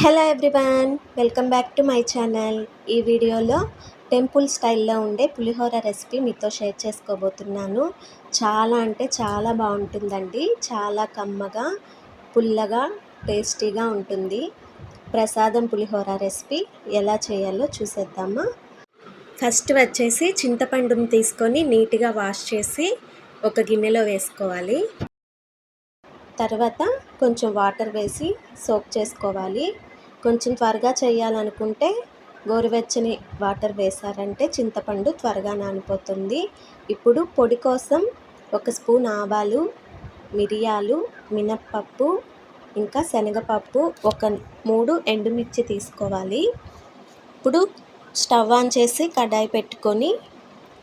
Hello everyone welcome back to my channel ఈ వీడియోలో temple స్టైల్లో ఉండే పులిహోర రెసిపీ మీతో షేర్ చేసుకోబోతున్నాను. చాలా అంటే చాలా బాగుంటుందండి. చాలా కమ్మగా పుల్లగా టేస్టీగా ఉంటుంది. ప్రసాదం పులిహోర రెసిపీ ఎలా చేయాలో చూసేద్దామా? ఫస్ట్ వచ్చేసి చింతపండుని తీసుకొని నీట్గా వాష్ చేసి ఒక గిన్నెలో వేసుకోవాలి. తర్వాత కొంచెం వాటర్ వేసి సోక్ చేసుకోవాలి. కొంచెం త్వరగా చేయాలనుకుంటే గోరువెచ్చని వాటర్ వేసారంటే చింతపండు త్వరగా నానిపోతుంది. ఇప్పుడు పొడి కోసం ఒక స్పూన్ ఆవాలు మిరియాలు మినప్పప్పు ఇంకా శనగపప్పు ఒక మూడు ఎండుమిర్చి తీసుకోవాలి. ఇప్పుడు స్టవ్ ఆన్ చేసి కడాయి పెట్టుకొని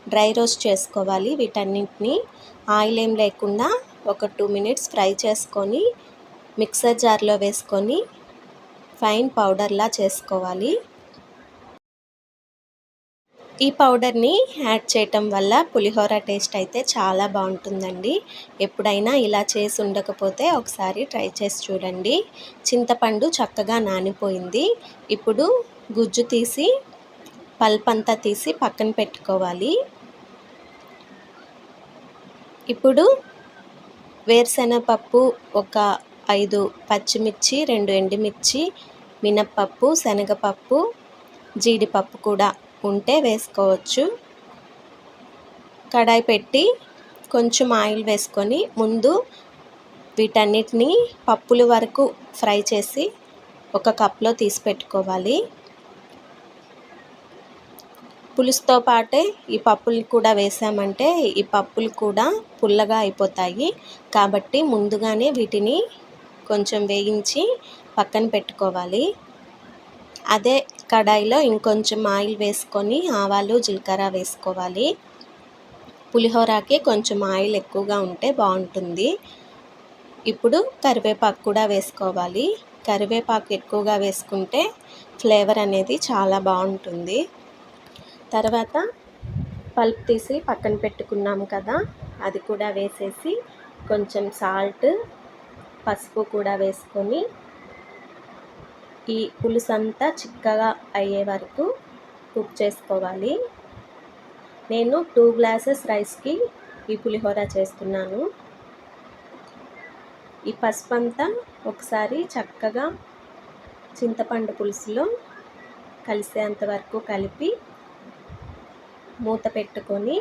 డ్రై రోస్ట్ చేసుకోవాలి వీటన్నింటినీ. ఆయిల్ ఏం లేకుండా ఒక టూ మినిట్స్ ఫ్రై చేసుకొని మిక్సర్ జార్లో వేసుకొని ఫైన్ పౌడర్లా చేసుకోవాలి. ఈ పౌడర్ని యాడ్ చేయటం వల్ల పులిహోర టేస్ట్ అయితే చాలా బాగుంటుందండి. ఎప్పుడైనా ఇలా చేసి ఉండకపోతే ఒకసారి ట్రై చేసి చూడండి. చింతపండు చక్కగా నానిపోయింది. ఇప్పుడు గుజ్జు తీసి పల్ప్ అంతా తీసి పక్కన పెట్టుకోవాలి. ఇప్పుడు వేరుశెనగపప్పు ఒక ఐదు పచ్చిమిర్చి రెండు ఎండుమిర్చి మినప్పప్పు శనగపప్పు జీడిపప్పు కూడా ఉంటే వేసుకోవచ్చు. కడాయి పెట్టి కొంచెం ఆయిల్ వేసుకొని ముందు వీటన్నిటిని పప్పుల వరకు ఫ్రై చేసి ఒక కప్లో తీసి పెట్టుకోవాలి. పులుసుతో పాటే ఈ పప్పులు కూడా వేసామంటే ఈ పప్పులు కూడా పుల్లగా అయిపోతాయి. కాబట్టి ముందుగానే వీటిని కొంచెం వేయించి పక్కన పెట్టుకోవాలి. అదే కడాయిలో ఇంకొంచెం ఆయిల్ వేసుకొని ఆవాలు జీలకర్ర వేసుకోవాలి. పులిహోరకి కొంచెం ఆయిల్ ఎక్కువగా ఉంటే బాగుంటుంది. ఇప్పుడు కరివేపాకు కూడా వేసుకోవాలి. కరివేపాకు ఎక్కువగా వేసుకుంటే ఫ్లేవర్ అనేది చాలా బాగుంటుంది. తర్వాత పల్ప్ తీసి పక్కన పెట్టుకున్నాము కదా అది కూడా వేసేసి కొంచెం సాల్ట్ పసుపు కూడా వేసుకొని ఈ పులుసు అంతా చిక్కగా అయ్యే వరకు కుక్ చేసుకోవాలి. నేను టూ గ్లాసెస్ రైస్కి ఈ పులిహోర చేస్తున్నాను. ఈ పసుపు అంతా ఒకసారి చక్కగా చింతపండు పులుసులో కలిసేంత వరకు కలిపి మూత పెట్టుకొని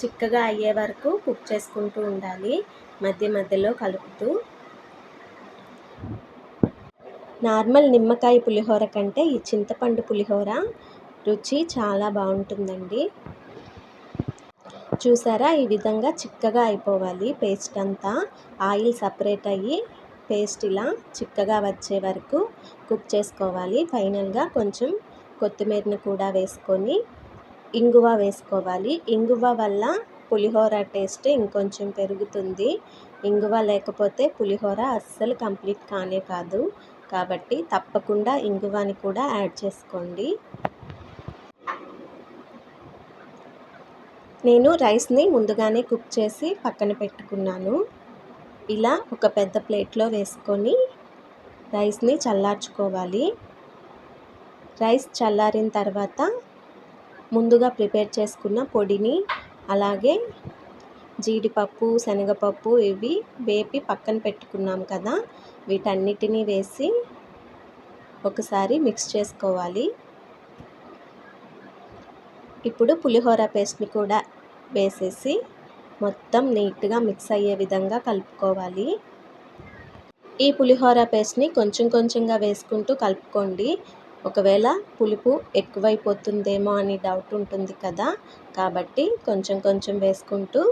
చిక్కగా అయ్యే వరకు కుక్ చేసుకుంటూ ఉండాలి. మధ్య మధ్యలో కలుపుతూ. నార్మల్ నిమ్మకాయ పులిహోర కంటే ఈ చింతపండు పులిహోర రుచి చాలా బాగుంటుందండి. చూసారా? ఈ విధంగా చిక్కగా అయిపోవాలి పేస్ట్ అంతా. ఆయిల్ సపరేట్ అయ్యి పేస్ట్ ఇలా చిక్కగా వచ్చే వరకు కుక్ చేసుకోవాలి. ఫైనల్గా కొంచెం కొత్తిమీరను కూడా వేసుకొని ఇంగువ వేసుకోవాలి. ఇంగువ వల్ల పులిహోర టేస్ట్ ఇంకొంచెం పెరుగుతుంది. ఇంగువ లేకపోతే పులిహోర అస్సలు కంప్లీట్ కానే కాదు. కాబట్టి తప్పకుండా ఇంగువని కూడా యాడ్ చేసుకోండి. నేను రైస్ని ముందుగానే కుక్ చేసి పక్కన పెట్టుకున్నాను. ఇలా ఒక పెద్ద ప్లేట్లో వేసుకొని రైస్ని చల్లార్చుకోవాలి. రైస్ చల్లారిన తర్వాత ముందుగా ప్రిపేర్ చేసుకున్న పొడిని అలాగే జీడిపప్పు శనగపప్పు ఇవి వేపి పక్కన పెట్టుకున్నాం కదా. వీటన్నిటినీ వేసి ఒకసారి మిక్స్ చేసుకోవాలి. ఇప్పుడు పులిహోర పేస్ట్ని కూడా వేసేసి మొత్తం నీట్గా మిక్స్ అయ్యే విధంగా కలుపుకోవాలి. ఈ పులిహోర పేస్ట్ని కొంచెం కొంచెంగా వేసుకుంటూ కలుపుకోండి. ఒకవేళ పులుపు ఎక్కువైపోతుందేమో అని డౌట్ ఉంటుంది కదా కాబట్టి కొంచెం కొంచెం వేసుకుంటూ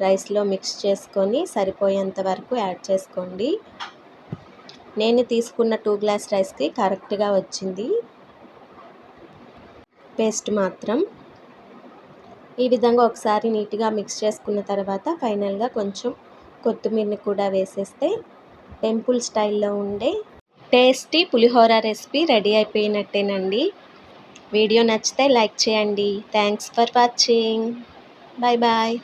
రైస్లో మిక్స్ చేసుకొని సరిపోయేంత వరకు యాడ్ చేసుకోండి. నేను తీసుకున్న టూ గ్లాస్ రైస్కి కరెక్ట్గా వచ్చింది. పేస్ట్ మాత్రం. ఈ విధంగా ఒకసారి నీట్గా మిక్స్ చేసుకున్న తర్వాత ఫైనల్గా కొంచెం కొత్తిమీరని కూడా వేసేస్తే టెంపుల్ స్టైల్లో ఉండే టేస్టీ పులిహోర రెసిపీ రెడీ అయిపోయినట్టేనండి. వీడియో నచ్చితే లైక్ చేయండి. Thanks for watching bye bye